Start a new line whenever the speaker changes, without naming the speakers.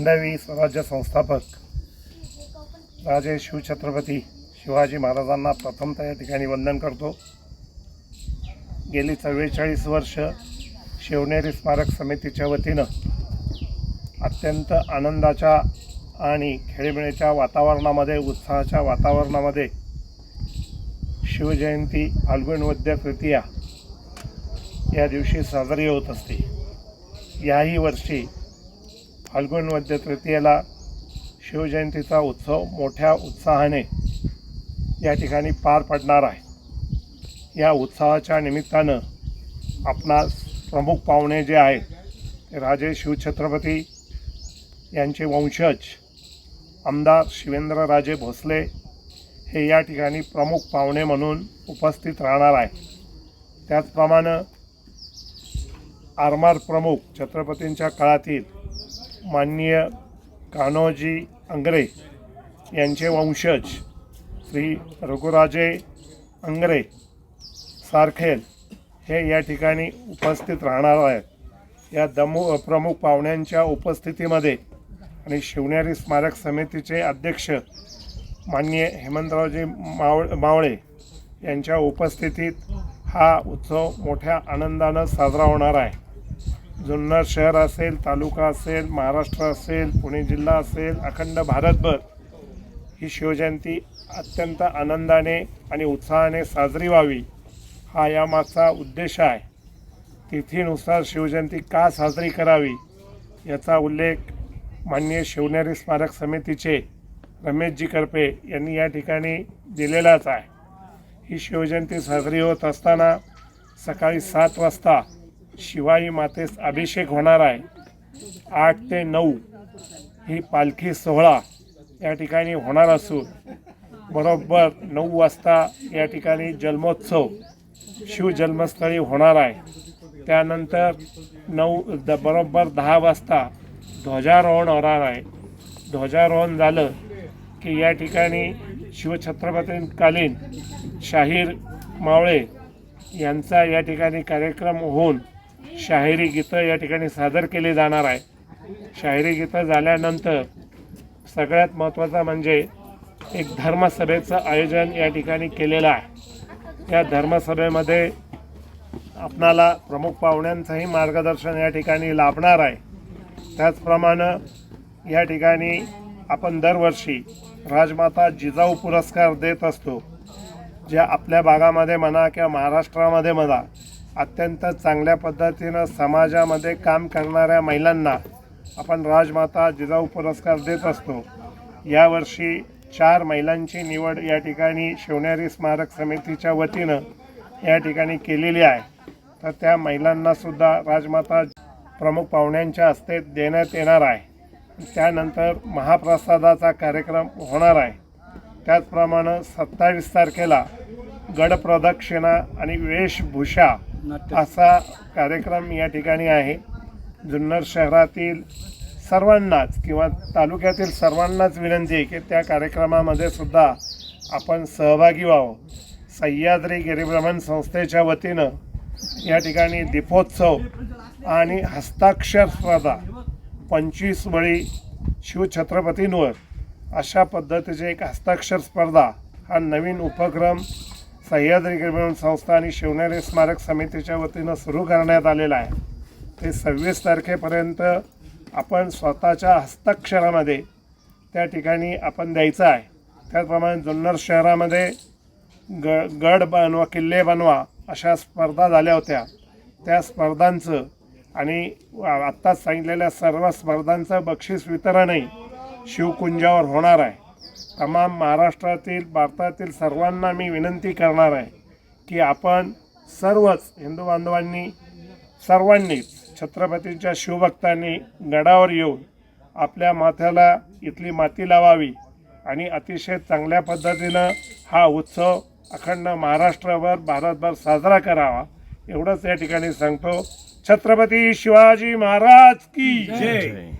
हिंदवी स्वराज्य संस्थापक राजे शिवछत्रपती शिवाजी महाराजांना प्रथमतः या ठिकाणी वंदन करतो. गेली चव्वेचाळीस वर्ष शिवनेरी स्मारक समितीच्या वतीनं अत्यंत आनंदाच्या आणि खेळीमेळीच्या वातावरणामध्ये उत्साहाच्या वातावरणामध्ये शिवजयंती फाल्गुन वद्य तृतीया या दिवशी साजरी होत असते. याही वर्षी फाल्गुन वद्य तृतीयेला शिवजयंतीचा उत्सव मोठ्या उत्साहाने या ठिकाणी पार पडणार आहे. या उत्सवाच्या निमित्तानं आपणास प्रमुख पाहुणे जे आहेत ते राजे शिवछत्रपती यांचे वंशज आमदार शिवेंद्रराजे भोसले हे या ठिकाणी प्रमुख पाहुणे म्हणून उपस्थित राहणार आहे त्याचप्रमाणे आरमार प्रमुख छत्रपतींच्या काळातील माननीय कान्होजी अंगरे यांचे वंशज श्री रघुराजे अंगरे सारखेल हे या ठिकाणी उपस्थित राहणार आहेत. या दमू प्रमुख पाहुण्यांच्या उपस्थितीमध्ये आणि शिवनेरी स्मारक समितीचे अध्यक्ष माननीय हेमंतरावजी मावळ मावळे यांच्या उपस्थितीत हा उत्सव मोठ्या आनंदानं साजरा होणार आहे. जुन्नर शहर असेल तालुका असेल महाराष्ट्र असेल पुणे जिल्हा असेल अखंड भारतभर ही शिवजयंती अत्यंत आनंदाने आणि उत्साहाने साजरी व्हावी हा यामागचा उद्देश आहे. तिथीनुसार शिवजयंती का साजरी करावी याचा उल्लेख माननीय शिवनेरी स्मारक समितीचे रमेशजी करपे यांनी या ठिकाणी दिलेलाच आहे. ही शिवजयंती साजरी होत असताना सकाळी सात वाजता शिवाई मातेस अभिषेक होणार आहे. आठ ते नऊ ही पालखी सोहळा या ठिकाणी होणार असून बरोबर नऊ वाजता या ठिकाणी जन्मोत्सव शिवजन्मस्थळी होणार आहे. त्यानंतर नऊ द बरोबर दहा वाजता ध्वजारोहण होणार आहे. ध्वजारोहण झालं की या ठिकाणी शिवछत्रपतींकालीन शाहीर मावळे यांचा या ठिकाणी कार्यक्रम होऊन शाहिरी गीतं या ठिकाणी सादर केली जाणार आहे. शाहिरी गीतं झाल्यानंतर सगळ्यात महत्त्वाचं म्हणजे एक धर्मसभेचं आयोजन या ठिकाणी केलेलं आहे. या धर्मसभेमध्ये आपणाला प्रमुख पाहुण्यांचंही मार्गदर्शन या ठिकाणी लाभणार आहे. त्याचप्रमाणे या ठिकाणी आपण दरवर्षी राजमाता जिजाऊ पुरस्कार देत असतो. ज्या आपल्या भागामध्ये म्हणा किंवा महाराष्ट्रामध्ये म्हणा अत्यंत चांगल्या पद्धतीनं समाजामध्ये काम करणाऱ्या महिलांना आपण राजमाता जिजाऊ पुरस्कार देत असतो. यावर्षी चार महिलांची निवड या ठिकाणी शिवनेरी स्मारक समितीच्या वतीनं या ठिकाणी केलेली आहे. तर त्या महिलांनासुद्धा राजमाता प्रमुख पाहुण्यांच्या हस्ते देण्यात येणार आहे. त्यानंतर महाप्रसादाचा कार्यक्रम होणार आहे. त्याचप्रमाणे सत्तावीस तारखेला गडप्रदक्षिणा आणि वेशभूषा असा कार्यक्रम या ठिकाणी आहे. जुन्नर शहरातील सर्वांनाच किंवा तालुक्यातील सर्वांनाच विनंती आहे की त्या कार्यक्रमामध्ये सुद्धा आपण सहभागी व्हावं. सह्याद्री गिरिभ्रमण संस्थेच्या वतीनं या ठिकाणी दीपोत्सव आणि हस्ताक्षर स्पर्धा पंचवीस बळी शिवछत्रपतींवर अशा पद्धतीचे एक हस्ताक्षर स्पर्धा हा नवीन उपक्रम सह्याद्री संस्था आणि शिवनेरी स्मारक समितीच्या वतीनं सुरू करण्यात आलेलं आहे. ते सव्वीस तारखेपर्यंत आपण स्वतःच्या हस्ताक्षरामध्ये त्या ठिकाणी आपण द्यायचं आहे. त्याचप्रमाणे जुन्नर शहरामध्ये ग गड बनवा किल्ले बनवा अशा स्पर्धा झाल्या होत्या. त्या स्पर्धांचं आणि आत्ताच सांगितलेल्या सर्व स्पर्धांचं बक्षीस वितरणही शिवकुंजावर होणार आहे. तमाम महाराष्ट्रातील भारतातील सर्वांना मी विनंती करणार आहे की आपण सर्वच हिंदू बांधवांनी सर्वांनीच छत्रपतींच्या शिवभक्तांनी गडावर येऊन आपल्या माथ्याला इथली माती लावावी आणि अतिशय चांगल्या पद्धतीनं हा उत्सव अखंड महाराष्ट्रभर भारतभर साजरा करावा एवढंच या ठिकाणी सांगतो. छत्रपती शिवाजी महाराज की जय.